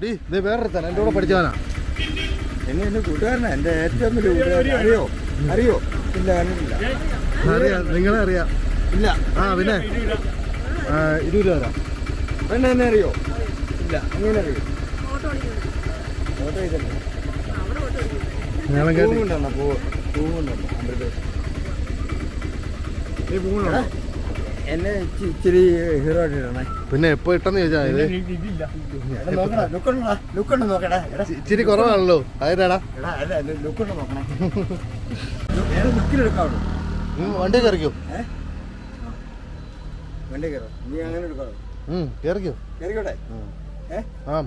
D ഇത് വേറൊരുത്തൻ എന്റെ കൂടെ പഠിച്ചവനാ. എന്നെ എന്റെ കൂട്ടുകാരനാ എന്റെ ഏറ്റവും വലിയ കൂട്ടുകാരൻ. അറിയോ അറിയോ? ഇല്ല കണ്ടിട്ടില്ല അറിയാം നിങ്ങളെ അറിയാം. ഇല്ല. ആ പിന്നെ? ഇരുപത് രൂപ തരാം. പെണ്ണ എന്നെ അറിയോ? ഇല്ല അങ്ങനെ അറിയോ? ഓട്ടോ ചെയ്തല്ലേ പൂവുണ്ടോ? പൂവ് പൂവുണ്ടോ? അമ്പലത്തിൽ. നീ പോകുന്നുണ്ടോ എന്നെ ഇച്ചി- ഇച്ചിരി ഹീറോ പിന്നെ എപ്പോ ഇട്ടെന്ന് ചോദിച്ചാ ഇത്? നോക്കടാ ലുക്കുണ്ടോ ലുക്കുണ്ടോ നോക്കടാ ഇച്ചിരി കുറവാണല്ലോ. അതിനാടാ എടാ അല്ല ലുക്കുണ്ടോ നോക്കണേ. ഏത് ലുക്കിലെടുക്കാവുള്ളൂ നീ വണ്ടി കയറിക്കോ? വണ്ടി കയറോ? നീ അങ്ങനെ കയറിക്കോ. കയറിക്കോട്ടെ? ആ.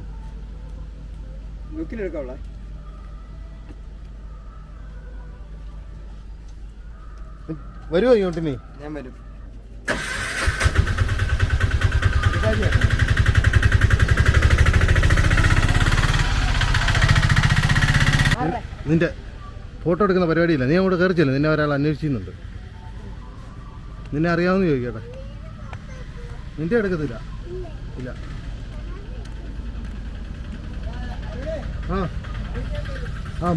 വരുമോ ഇങ്ങോട്ട് നീ ഞാൻ വരും. നിന്റെ ഫോട്ടോ എടുക്കുന്ന പരിപാടിയില്ല. നീ അങ്ങോട്ട് കയറിച്ചില്ല നിന്നെ ഒരാൾ അന്വേഷിക്കുന്നുണ്ട് നിന്നെ അറിയാമെന്ന് ചോദിക്കട്ടെ. നിന്റെ എടുക്കത്തില്ല. ഇല്ല. ആ. ആ.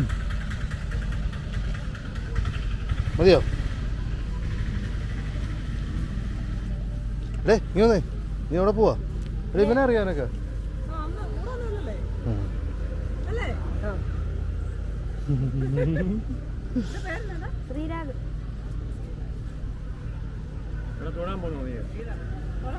മതിയോ? ഡേ നീ വന്നേ. നീ അവിടെ പോവാ. എടേ ഇവനെ അറിയാനൊക്കെ. ശ്രീരാഗ്. ഇവനെ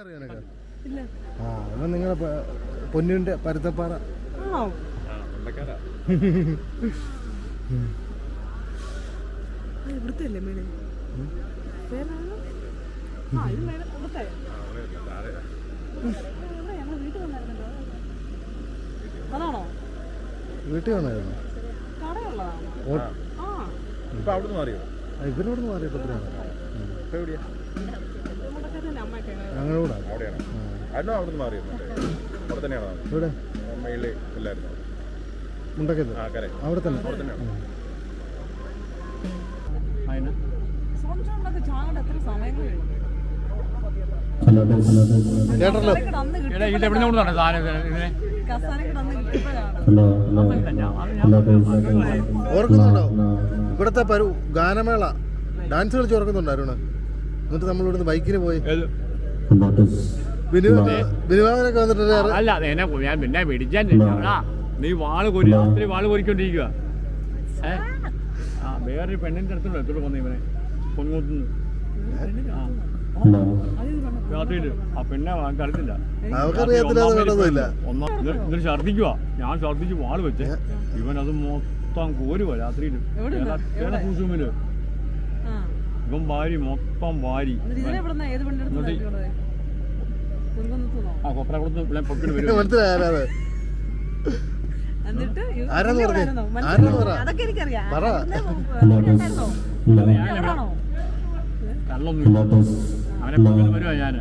അറിയാനൊക്കെ ആ നിങ്ങളെ പൊന്നിന്റെ പരുത്തപ്പാറ. വീട്ടിൽ വന്നായിരുന്നു? ഇവരോട് ആ. ഇപ്പൊ അവിടുന്ന് മാറിയോ? ഇവരോട് എത്രയാണ് അവിടെയാണ്. അല്ലോ അവിടെ തന്നെയാണോ? ഇവിടെ ഇല്ലായിരുന്നു മുണ്ടക്കത്ത്. അവിടെ തന്നെ. അവിടെ തന്നെയാണ്? ഓർക്കുന്നുണ്ടോ? ഇവിടത്തെ പരു ഗാനമേള. ഡാൻസ് കളിച്ച് ഓർക്കുന്നുണ്ടോ അരുണ്? എന്നിട്ട് നമ്മളിവിടുന്ന് ബൈക്കിന് പോയി. അല്ല എന്നെ ഞാൻ പിന്നെ പിടിച്ചാൻ നീ വാൾ കൊരി രാത്രി വാൾ കൊരിക്കൊണ്ടിരിക്കുക ഏ? ആ വേറൊരു പെണ്ണിന്റെ അടുത്തുണ്ട്? എത്തോട്ട് പോന്നെ ഇവനെ. പൊങ്ങൂത്തുനിന്ന് ആ രാത്രിയിൽ. ആ പെണ്ണെ ഒന്നാം എന്നിട്ട് ഛർദിക്കുക ഞാൻ ഛർദിച്ച് വാൾ വെച്ചേ. ഇവൻ അത് മൊത്തം കോരുവാ രാത്രിയിൽ. ആ ഇവൻ വാരി മൊത്തം വാരി. ആ കൊപ്രകുളത്ത് ഇവിടെ പൊക്കിട്ട് വരും. മനസ്സിലായ ആരാത്? എന്നിട്ട് യു- ആരാന്ന് പറഞ്ഞേ? ആരാന്നോ? ആരാന്ന് മനസ്സിലായോ? പറ. പറ. ഇതിന്റെ ഉണ്ടായിരുന്നോ? ആരാണോ? കള്ളൊന്നും അവനെ പൊക്കിട്ട് വരുവാ ഞാൻ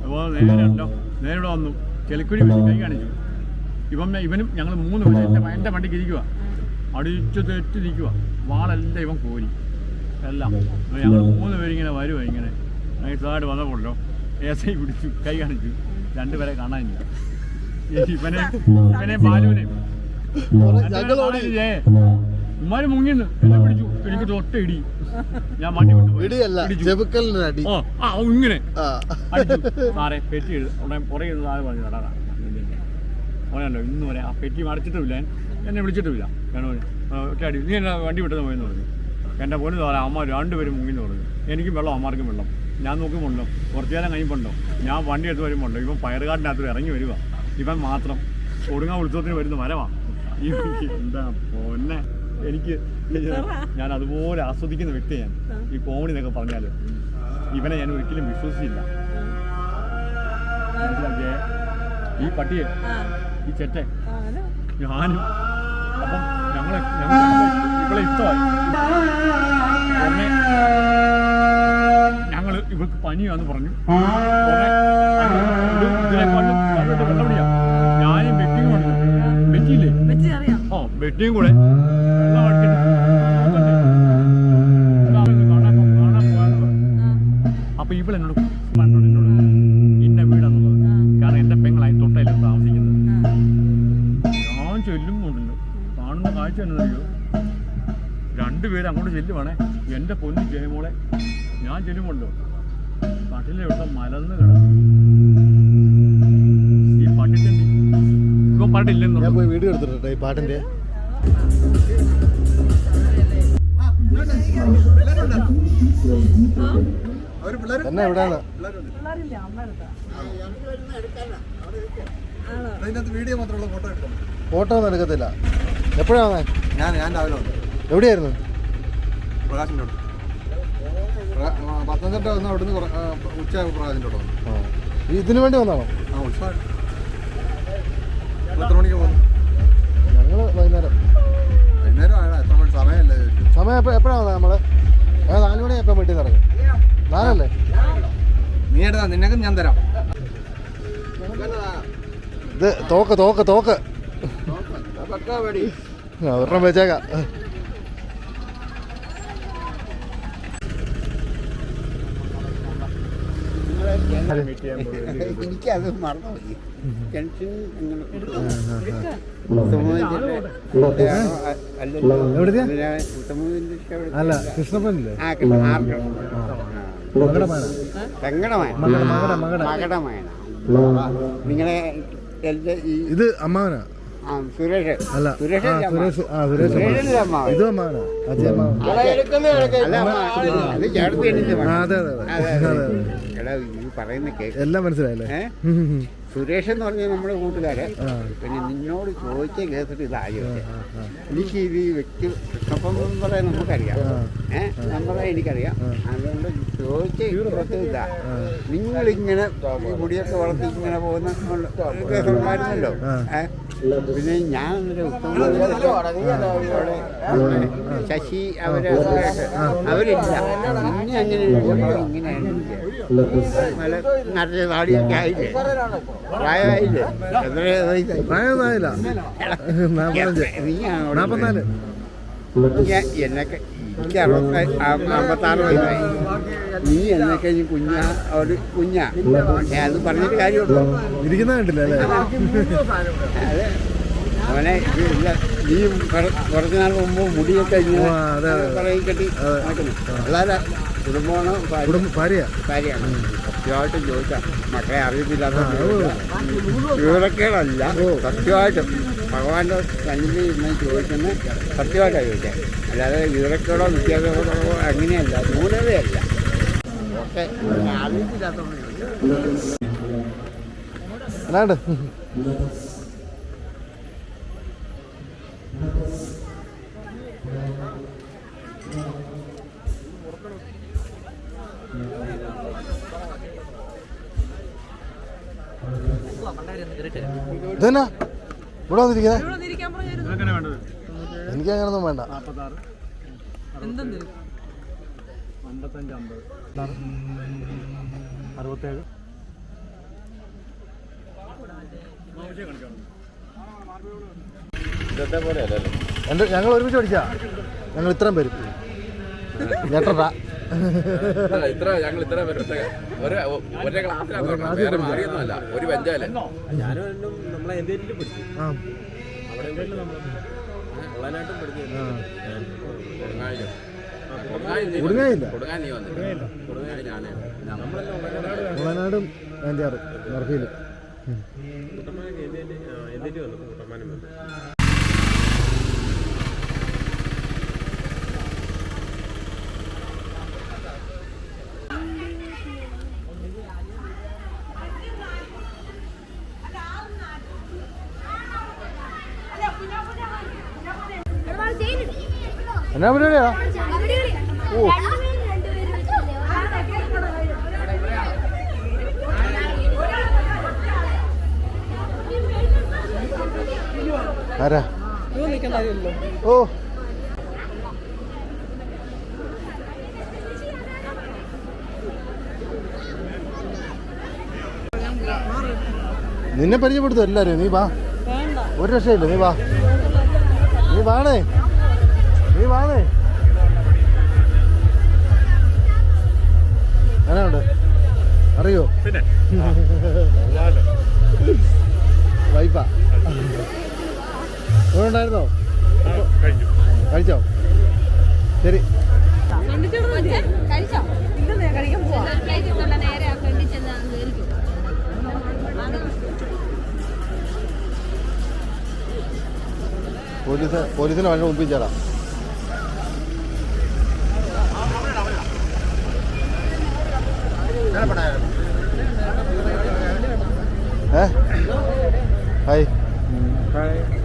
അപ്പോൾ നേരെ ഉണ്ടോ നേരെ ഇവിടെ വന്നു ചെലിക്കുഴി കൈ കാണിച്ചു. ഇവൻ ഇവനും ഞങ്ങൾ മൂന്ന് പേര് എന്റെ എന്റെ വണ്ടിക്ക് ഇരിക്കുക അടിച്ചു തെറ്റിരിക്കുക വാളെല്ലാം ഇവൻ കോരി. എല്ലാം. ഞങ്ങൾ മൂന്ന് പേരിങ്ങനെ വരുമോ ഇങ്ങനെ. നൈസായിട്ട് വന്നപ്പോഴല്ലോ എസ് ഐ പിടിച്ചു കൈ കാണിച്ചു രണ്ടുപേരെ കാണാനില്ല. ഇവനെ ഇവനെ ബാലുവിനെ. ഉമ്മാര് മുങ്ങിന്ന് എന്നെ പിടിച്ചു. എനിക്ക് തൊട്ട ഇടി. ഞാൻ മണ്ണി വിട്ടു ആ ഇങ്ങനെ. സാറെ പെറ്റി ഉടനെ പുറകെ സാറ് പറഞ്ഞു കടാ ഓനല്ലോ ഇന്ന് വരെ ആ പെറ്റി മടച്ചിട്ടുമില്ല എന്നെ വിളിച്ചിട്ടുമില്ല. വേണോ? ഒക്കെ അടി. നീ എന്നെ വണ്ടി വിട്ടത് പോയെന്ന് പറഞ്ഞു. എന്റെ പൊന്നു തോന്നാൻ അമ്മ രണ്ടുപേരും മുങ്ങി തുടങ്ങി എനിക്കും വെള്ളം അമ്മമാർക്കും വെള്ളം. ഞാൻ നോക്കുമ്പോണ്ടോ കുറച്ചു നേരം കഴിയുമ്പോണ്ടോ ഞാൻ വണ്ടി എടുത്ത് വരുമ്പോണ്ടോ ഇവൻ പയറുകാട്ടിനകത്ത് ഇറങ്ങി വരിക ഇവൻ മാത്രം. കൊടുങ്ങ ഉത്സവത്തിന് വരുന്ന മരമാ. എന്താ പൊന്നെ? എനിക്ക് ഞാൻ അതുപോലെ ആസ്വദിക്കുന്ന വ്യക്തിയാണ്. ഈ കോമഡി എന്നൊക്കെ പറഞ്ഞാൽ ഇവനെ ഞാൻ ഒരിക്കലും വിശ്വസിച്ചില്ല. മനസ്സിലാക്കിയേ? ഈ പട്ടിയെ? ഈ ചെറ്റെ ഞാനും. അപ്പം ഞങ്ങളെ ഞങ്ങൾ ഇവളെ ഇഷ്ടമായി. ഞങ്ങൾ ഇവൾക്ക് പനിയാന്ന് പറഞ്ഞു. ഞാനും പറഞ്ഞു ബെറ്റിയില്ലേ? അറിയാം ഓ ബെറ്റിയും കൂടെ വെള്ളം അപ്പൊ ഇവളെന്നോട് പറഞ്ഞു എന്നോട്. ഇന്ന വീടാന്നുള്ളത്. കാരണം എന്റെ പെങ്ങളായി തൊട്ടയിലാണ് താമസിക്കുന്നത്. ഞാൻ ചെല്ലുന്നുണ്ടല്ലോ. കാണുന്ന കാഴ്ച എന്നറിയോ രണ്ടുപേരും അങ്ങോട്ട് ചെല്ലുവാണേ. എന്റെ പൊന്നി ജയമോളെ ഞാൻ ചെല്ലുമുണ്ടോ കട്ടിലെവിടെ മലന്ന് കിടന്നു. ഈ പട്ടിത്തണ്ടി ഇപ്പൊ ഞാൻ പോയി വീഡിയോ എടുത്തിട്ടെ ഈ പാട്ടിന്റെ. എന്നാ എവിടെയാണ്? അതിനകത്ത് വീഡിയോ മാത്രമുള്ള ഫോട്ടോ എടുക്കണം ഫോട്ടോ ഒന്നും എടുക്കത്തില്ല. എപ്പോഴാണ് ഞാൻ ഞാൻ രാവിലെ വന്നു. എവിടെയായിരുന്നു? പ്രകാശിന്റെ അവിടെ പത്തനംതിട്ട വന്ന് അവിടുന്ന് ഉച്ച പ്രകാശിന്റെ അവിടെ വന്നു. ഇതിനു വേണ്ടി വന്നാണോ? ആ എത്ര മണിക്ക് പോകുന്നു ഞങ്ങൾ വൈകുന്നേരം. വൈകുന്നേരം ആണ് എത്ര മണി? സമയമല്ലേ സമയം എപ്പോഴാണ് എപ്പോഴാണ് വന്നത് നമ്മൾ നാല് മണി എപ്പോൾ വീട്ടിൽ നിന്ന് ഇറങ്ങി. നാലല്ലേ? നീ എടുത്താ നിനക്കും ഞാൻ തരാം. ഇത് തോക്ക് തോക്ക് തോക്ക്. അവരുടെ വെച്ചേക്കാം. എനിക്കത് മറന്നുപോയി. ടെൻഷൻ അല്ല കൃഷ്ണപ്പനില്ലേ? നിങ്ങളെ ഇത് അമ്മാവനാ? ആ സുരേഷ്. അല്ല സുരേഷ് സുരേഷ് ആ സുരേഷ് ഇത് അമ്മാവനാ. അജയ് അല്ല അത് എനിക്ക് അതെ അതെ. ഈ പറയുന്ന കേക്ക്. എല്ലാം മനസ്സിലായല്ലേ. സുരേഷ് എന്ന് പറഞ്ഞ നമ്മുടെ കൂട്ടുകാരെ പിന്നെ നിന്നോട് ചോദിച്ച കേസിട്ട് ഇതായി? എനിക്ക് ഇത് ഈ വ്യക്തി കൃഷ്ണപ്പം പറയാൻ നമുക്കറിയാം. ഏഹ് നമ്മളെ എനിക്കറിയാം. അതുകൊണ്ട് ചോദിച്ച ഇപ്പോഴത്തെ ഇതാ. നിങ്ങളിങ്ങനെ മുടിയൊക്കെ വളർത്തി ഇങ്ങനെ പോകുന്ന കേസുണ്ടായിരുന്നല്ലോ ഏഹ് പിന്നെ ഞാൻ ശശി അവർ അവരില്ല. ഇനി അങ്ങനെ ഇങ്ങനെയാണ് നല്ല നാടിയൊക്കെ ആയില്ലേ? പ്രായമായില്ലേ? എത്ര? വയസ്സായി നാപ്പത്തഞ്ച് നീയാണോ നാപ്പത്തിനാല്. എന്നൊക്കെ എനിക്ക് അറുപത്തി അമ്പത്താറ് വയസ്സായി നീ എന്നൊക്കെ ഇനി കുഞ്ഞാ ഒരു കുഞ്ഞാ. അത് പറഞ്ഞിട്ട് കാര്യമുള്ളൂ. ഇരിക്കുന്ന കണ്ടില്ല അല്ലേ? അവനെ നീ കുറച്ച് നാൾ മുമ്പ് മുടിയൊക്കെ ഇങ്ങനെ അതെ, അതെ. കെട്ടി നടക്കുന്നു. അല്ലാതെ കുടുംബമാണോ കുടുംബ ഭാര്യ കാര്യമാണ് സത്യമായിട്ടും ചോദിച്ചാൽ മക്കളെ അറിയത്തില്ലാത്ത വിവരക്കേടല്ല. സത്യമായിട്ടും ഭഗവാന്റെ സന്നിധി ഇന്ന് ചോദിക്കുന്ന സത്യമായിട്ടാണ് ചോദിച്ചത് അല്ലാതെ വിവരക്കേടോ വിദ്യാഭ്യാസമോ അങ്ങനെയല്ല. ന്യൂനതയല്ല. ഒക്കെ അറിയത്തില്ലാത്തതുകൊണ്ട് ചോദിച്ചത് എന്നാണ്ട് ഇതെന്നാ? ഇവിടെ വന്നിരിക്കുന്നത് എനിക്ക് അങ്ങനൊന്നും വേണ്ട. അമ്പത്തഞ്ച് അമ്പത് അറുപത്തേഴ്. എന്റെ ഞങ്ങൾ ഒരുമിച്ച് പഠിച്ചാ? ഞങ്ങൾ ഇത്രയും പേര്. ഞെട്ടണ്ട ഇത്ര ഞങ്ങൾ ഇത്ര ഒരു ഒരേ ക്ലാസ്സിലാണ് വേറെ മാറിയൊന്നുമല്ല. ഒരു ബെഞ്ചാൽ ഞാനേ മുളനാടും അഞ്ചാറ് മർഫിയിൽ എന്നാ പരിപാടിയാ ഓ. ആരാ? ഓ. നിന്നെ പരിചയപ്പെടുത്തും എല്ലാരും നീ വാ. ഒരു രക്ഷയില്ല. നീ വാ. നീ വാണേ. നീ വാണേ അങ്ങനെയുണ്ട് അറിയോ? പിന്നെ. വൈഫാ. ഉണ്ടായിരുന്നോ കഴിച്ചോ? ശരി. കഴിച്ചോ ഇല്ലെന്നേ കഴിക്കാൻ പോവാ പ്ലേറ്റ് നേരെ ആ ഫ്രണ്ടിൽ ചെന്ന് കയറിക്കും പോലീസ് പോലീസിനെ വഴി ഒപ്പിച്ചേരാം ഏ? ഹായ്. ആണോ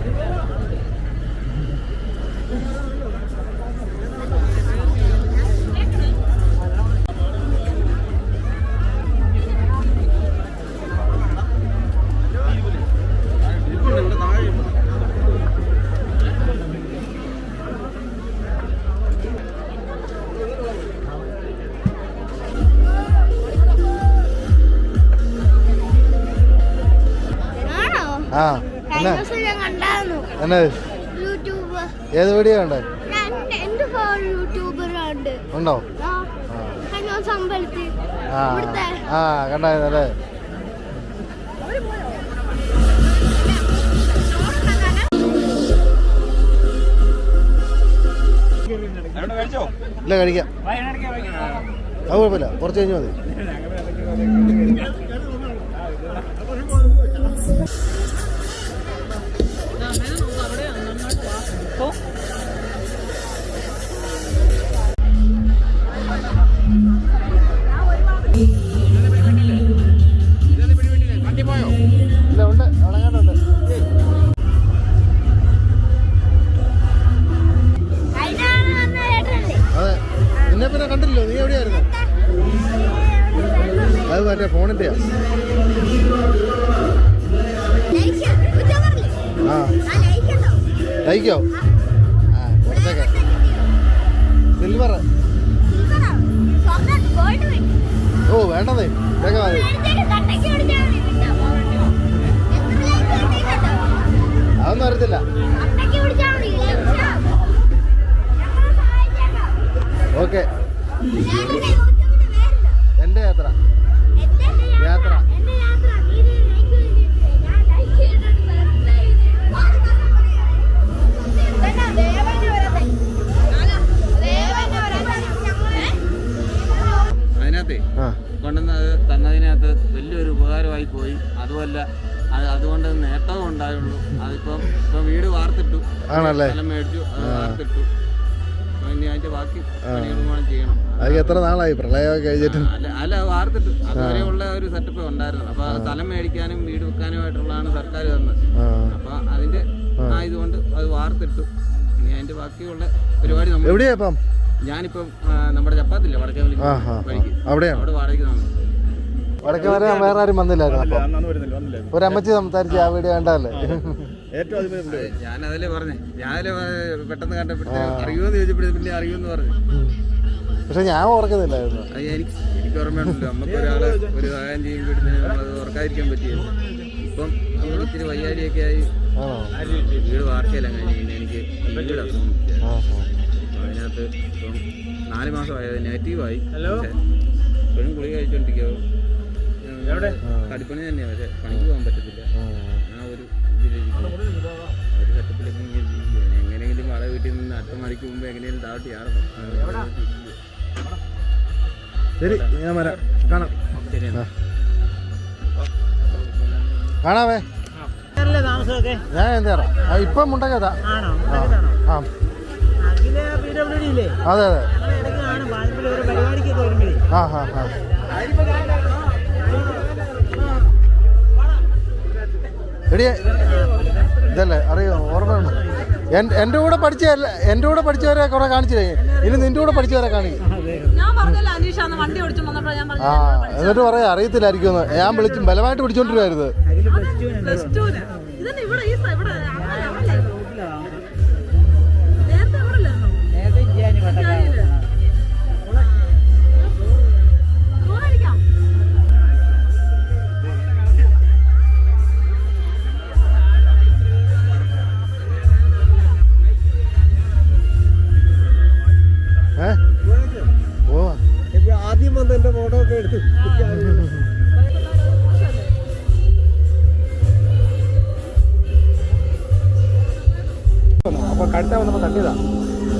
എന്നാ? ഏത് വീഡിയോ യൂട്യൂബറുണ്ട്. ഉണ്ടോ? ആ. ആ. കണ്ടായിരുന്നല്ലേ? ഇല്ല കഴിക്കാം. അത് കുഴപ്പമില്ല. കുറച്ച് കഴിഞ്ഞാൽ മതി. ഇല്ല ഉണ്ട് à ബാക്കി പണികളും ചെയ്യണം. അത് എത്ര നാളായി? പ്രളയമൊക്കെ കഴിഞ്ഞിട്ട്? അല്ല വാർത്തിട്ടു. അതുവരെയുള്ള ഒരു സെറ്റപ്പ് ഉണ്ടായിരുന്നു അപ്പൊ സ്ഥലം മേടിക്കാനും വീട് വെക്കാനും ആയിട്ടുള്ളതാണ് സർക്കാർ തന്നത് അപ്പൊ അതിന്റെ ആയതുകൊണ്ട് അത് വാർത്തിട്ടു. ഇനി അതിന്റെ ബാക്കിയുള്ള പരിപാടി നമ്മൾ എവിടെയാ ഇപ്പം? ഞാനിപ്പം നമ്മുടെ ചപ്പാത്തില്ല വടക്കേ. വഴിക്ക്. അവിടെ വാടക താമസം വടക്കേ വരാൻ വേറെ ആരും വന്നില്ലായിരുന്നു ഒരു അമ്മച്ചി സംസാരിച്ച് ആ വീഡിയോ കണ്ടല്ലേ ഏറ്റവും ഞാൻ അതല്ലേ പറഞ്ഞേ. ഞാനല്ലേ പറഞ്ഞെ, പെട്ടെന്ന് കണ്ടപ്പോഴത്തെ അറിയുമെന്ന് ചോദിച്ചപ്പോഴേ പിന്നെ അറിയുമെന്ന് പറഞ്ഞു. പക്ഷെ ഞാൻ ഓർക്കുന്നില്ലായിരുന്നു. എനിക്ക് എനിക്ക് ഓർമ്മയുണ്ടല്ലോ. നമുക്ക് ഒരാളെ ഒരു സഹായം ചെയ്യുമ്പോഴത്തേന് നമ്മളത് ഓർക്കാതിരിക്കാൻ പറ്റിയത് ഇപ്പം നമ്മൾ ഇത്തിരി വയ്യാരിയൊക്കെ ആയി. വീട് വാർക്കയില്ല കഴിഞ്ഞ് പിന്നെ എനിക്ക് വീട് അസുഖം അതിനകത്ത് ഇപ്പം നാല് മാസമായത് നെഗറ്റീവായി. ഇപ്പോഴും ഗുളിക കഴിച്ചോണ്ടിരിക്കാവോ. കടിപ്പണി തന്നെയാണ് പക്ഷെ പണിക്ക് പോകാൻ പറ്റത്തില്ല. വീട്ടിൽ നിന്ന് അടുത്ത മണിക്ക് മുമ്പ് എങ്ങനെയും ആറണം ശരി ഞാൻ വരാം. കാണാം. ശരിയാണ് കാണാവേ. ഞാൻ എന്താ ഇപ്പം ആ അതെ ആ എടിയെ ഇതല്ലേ അറിയോ? ഓർമ്മയുണ്ടോ? എന്റെ കൂടെ പഠിച്ച എന്റെ കൂടെ പഠിച്ചവരെ കുറെ കാണിച്ചില്ലേ? ഇനി നിന്റെ കൂടെ പഠിച്ചവരെ കാണിക്കും ആ എന്നിട്ട് പറയാ അറിയത്തില്ലായിരിക്കും ഞാൻ വിളിച്ചു ബലമായിട്ട് പിടിച്ചോണ്ടിരുന്നത് നേരത്തെ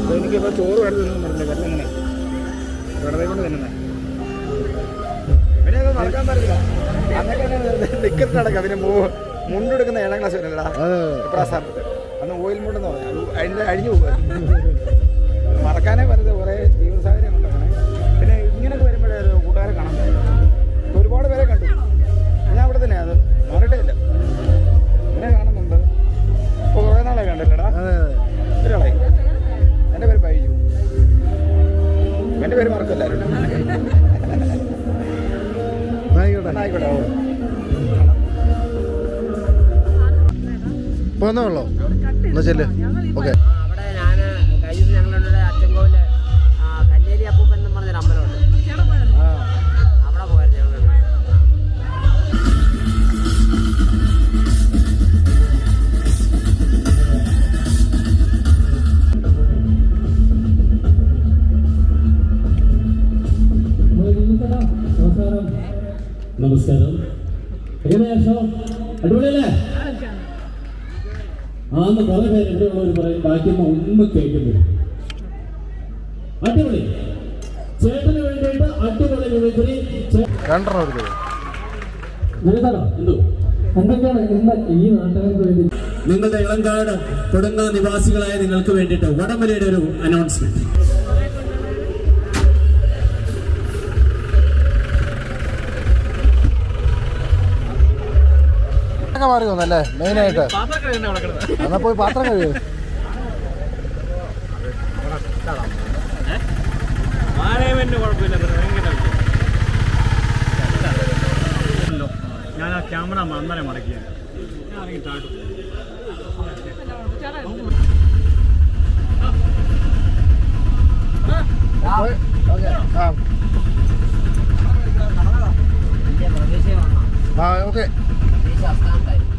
അപ്പോൾ എനിക്കിപ്പോൾ ചോറ് വേണ്ടി തിന്നു പറഞ്ഞില്ല? വെള്ളം ഇങ്ങനെ. വെറുതെ കൊണ്ട് തിന്നുന്നത് പിന്നെ നടക്കാൻ പറ്റില്ല അന്നൊക്കെ നിൽക്കുന്ന നടക്കാം പിന്നെ മുണ്ടെടുക്കുന്ന ഏഴാം ക്ലാസ് വരുന്നല്ലടാ സ്ഥാനത്ത് അന്ന് ഓയിൽ മുണ്ടെന്ന് പറഞ്ഞു. അത് അഴിഞ്ഞു പോകുക മറക്കാനേ പറ്റത് കുറേ ആയിക്കോട്ടെ വന്നേ ഉള്ളോ? എന്നാ ചെല്ല് ഓക്കെ. നമസ്കാരം. എങ്ങനെയാ ഷോ? അടിപൊളിയല്ലേ? ആന്ന് പല പേര് ഇവിടെയുള്ളവർ പറയും ബാക്കിയമ്മ ഒന്നും കേൾക്കുന്നില്ല അടിപൊളി. ചേട്ടന് വേണ്ടിയിട്ട് അടിപൊളി മിമിക്രി എന്തോ? എന്തൊക്കെയാണ് ഇന്ന് ഈ നാട്ടുകാർക്ക് വേണ്ടി? നിങ്ങളുടെ ഇളങ്കാട് കൊടുങ്ങ നിവാസികളായ നിങ്ങൾക്ക് വേണ്ടിയിട്ട് വടംവലിയുടെ ഒരു അനൗൺസ്മെന്റ് ഒക്കെ മാറി വന്നല്ലേ? മെയിനായിട്ട് എന്നാ പോയി പാത്രം കഴിയും? ഞാൻ ആ ക്യാമറ മടക്കിയത് താഴ്ത്തു ഓക്കെ ആ さ3回